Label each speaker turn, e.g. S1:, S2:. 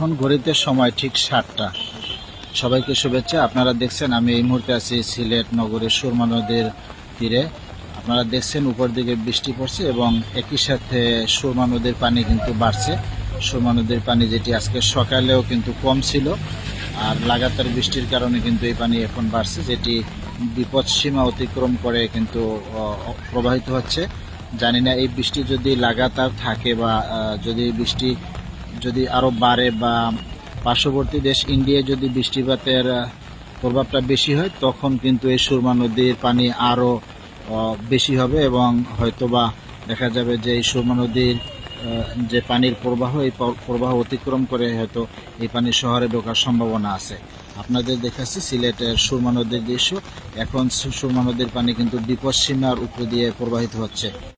S1: এখন ঘড়িতে সময় ঠিক সাতটা। সবাইকে শুভেচ্ছা। আপনারা দেখছেন, আমি এই মুহূর্তে আছি সিলেট নগরের সুরমা নদীর তীরে। আপনারা দেখছেন, উপর দিকে বৃষ্টি পড়ছে এবং একই সাথে সুরমা নদীর পানি কিন্তু বাড়ছে। সুরমা নদীর পানি যেটি আজকে সকালেও কিন্তু কম ছিল, আর লাগাতার বৃষ্টির কারণে কিন্তু এই পানি এখন বাড়ছে, যেটি বিপদ সীমা অতিক্রম করে কিন্তু প্রবাহিত হচ্ছে। জানি না, এই বৃষ্টি যদি লাগাতার থাকে বা যদি বৃষ্টি যদি আরও বাড়ে বা পার্শ্ববর্তী দেশ ইন্ডিয়ায় যদি বৃষ্টিপাতের প্রভাবটা বেশি হয় তখন কিন্তু এই সুরমা নদীর পানি আরও আহ, বেশি হবে এবং হয়তোবা দেখা যাবে যে এই সুরমা নদীর যে পানির প্রবাহ এই প্রবাহ অতিক্রম করে হয়তো এই পানি শহরে ঢোকার সম্ভাবনা আছে। আপনাদের দেখাচ্ছি সিলেটের সুরমা নদীর দৃশ্য। এখন সুরমা নদীর পানি কিন্তু বিপদ সীমার উপর দিয়ে প্রবাহিত হচ্ছে।